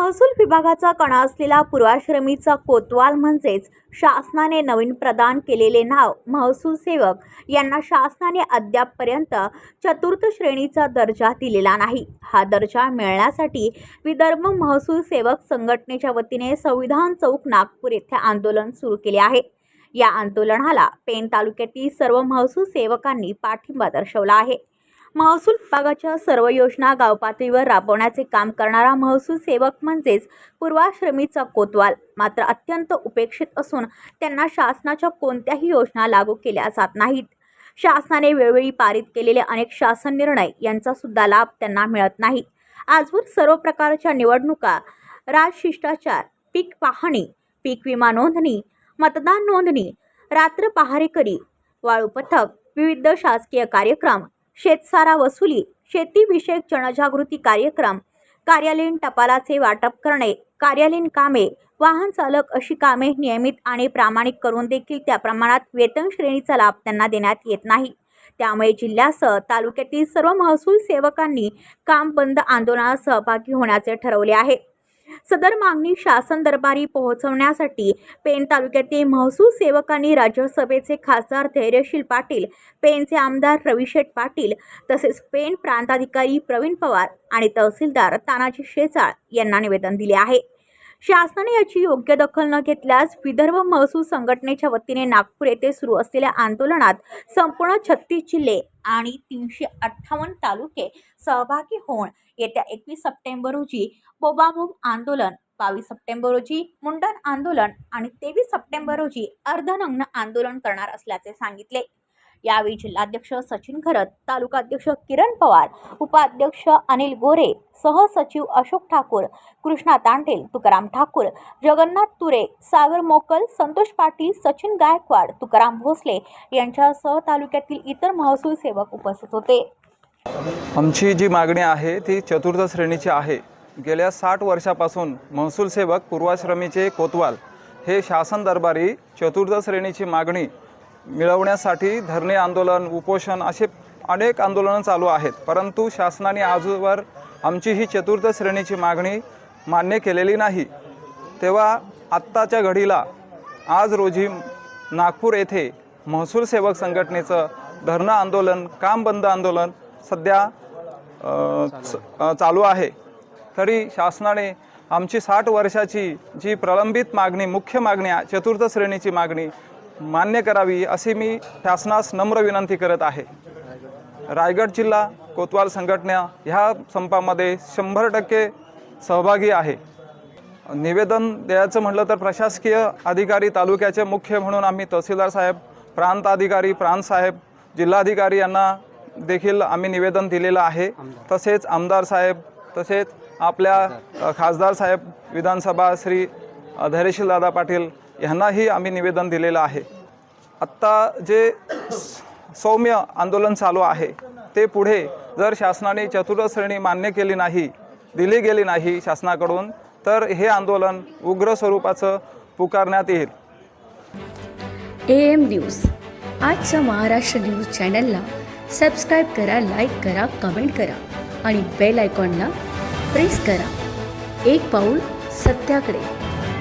महसूल विभागाचा कणा असलेला पूर्वाश्रमीचा कोतवाल म्हणजेच शासनाने नवीन प्रदान केलेले नाव महसूल सेवक यांना शासनाने अद्यापपर्यंत चतुर्थ श्रेणीचा दर्जा दिलेला नाही. हा दर्जा मिळण्यासाठी विदर्भ महसूल सेवक संघटनेच्या वतीने संविधान चौक नागपूर येथे आंदोलन सुरू केले आहे. या आंदोलनाला पेण तालुक्यातील सर्व महसूल सेवकांनी पाठिंबा दर्शवला आहे. महसूल विभागाच्या सर्व योजना गावपातळीवर राबवण्याचे काम करणारा महसूल सेवक म्हणजेच पूर्वाश्रमीचा कोतवाल. मात्र अत्यंत उपेक्षित असून त्यांना शासनाच्या कोणत्याही योजना लागू केल्या जात नाहीत. शासनाने वेळोवेळी पारित केलेले अनेक शासन निर्णय यांचा सुद्धा लाभ त्यांना मिळत नाही. आजवर सर्व प्रकारच्या निवडणुका राजशिष्टाचार पीक पाहणी पीक विमा नोंदणी मतदान नोंदणी रात्र पहारेकरी वाळू पथक विविध शासकीय कार्यक्रम शेतसारा वसुली शेतीविषयक जनजागृती कार्यक्रम कार्यालयीन टपालाचे वाटप करणे कार्यालयीन कामे वाहन चालक अशी कामे नियमित आणि प्रामाणिक करून देखील त्या प्रमाणात वेतन श्रेणीचा लाभ त्यांना देण्यात येत नाही. त्यामुळे जिल्ह्यासह तालुक्यातील सर्व महसूल सेवकांनी काम बंद आंदोलनात सहभागी होण्याचे ठरवले आहे. सदर मागणी शासन दरबारी पोहोचवण्यासाठी पेण तालुक्यातील महसूल सेवकांनी राज्यसभेचे खासदार धैर्यशील पाटील पेणचे आमदार रविशेठ पाटील तसेच पेण प्रांताधिकारी प्रवीण पवार आणि तहसीलदार तानाजी शेचाळ यांना निवेदन दिले आहे. शासनाने याची योग्य दखल न घेतल्यास विदर्भ महसूल संघटनेच्या वतीने नागपूर येथे सुरू असलेल्या आंदोलनात संपूर्ण छत्तीस जिल्हे आणि तीनशे अठ्ठावन्न तालुके सहभागी होऊन येत्या एकवीस सप्टेंबर रोजी बोबाबोब आंदोलन बावीस सप्टेंबर रोजी मुंडन आंदोलन आणि तेवीस सप्टेंबर रोजी अर्धनग्न आंदोलन करणार असल्याचे सांगितले. यावेळी जिल्हाध्यक्ष सचिन खरत तालुकाध्यक्ष किरण पवार उपाध्यक्ष अनिल गोरे सहसचिव अशोक ठाकूर कृष्णा तांटेल तुकाराम ठाकूर जगन्नाथ तुरे सागर मोकल संतोष पाटील सचिन गायकवाड तुकाराम भोसले यांच्यासह तालुक्यातील इतर महसूल सेवक उपस्थित होते. आमची जी मागणी आहे ती चतुर्थ श्रेणीची आहे. गेल्या साठ वर्षापासून महसूल सेवक पूर्वाश्रमीचे कोतवाल हे शासन दरबारी चतुर्थ श्रेणीची मागणी मिळवण्यासाठी धरणे आंदोलन उपोषण असे अनेक आंदोलनं चालू आहेत. परंतु शासनाने आजवर आमची ही चतुर्थ श्रेणीची मागणी मान्य केलेली नाही. तेव्हा आत्ताच्या घडीला आज रोजी नागपूर येथे महसूल सेवक संघटनेचं धरणं आंदोलन काम बंद आंदोलन सध्या च- चालू आहे. तरी शासनाने आमची साठ वर्षाची जी प्रलंबित मागणी मुख्य मागणी चतुर्थ श्रेणीची मागणी मान्य करावी अशी मी शासनास नम्र विनंती करत आहे. रायगड जिल्हा कोतवाल संघटना ह्या संपामध्ये शंभर टक्के सहभागी आहे. निवेदन द्यायचं म्हटलं तर प्रशासकीय अधिकारी तालुक्याचे मुख्य म्हणून आम्ही तहसीलदार साहेब प्रांत अधिकारी प्रांत साहेब जिल्हाधिकारी यांना देखील आम्ही निवेदन दिलेलं आहे. तसेच आमदार साहेब तसेच आपल्या खासदार साहेब विधानसभा श्री अ, धैर्यशील दादा पाटील ह्यांनाही आम्ही निवेदन दिलेलं आहे. आत्ता जे सौम्य आंदोलन चालू आहे ते पुढे जर शासनाने चतुर्थश्रेणी मान्य केली नाही दिली गेली नाही शासनाकडून तर हे आंदोलन उग्र स्वरूपाचं पुकारण्यात येईल. A M news. आजच्या महाराष्ट्र न्यूज चॅनलला सबस्क्राईब करा लाईक करा कमेंट करा आणि बेल आयकॉनला प्रेस करा. एक पाऊल सत्याकडे.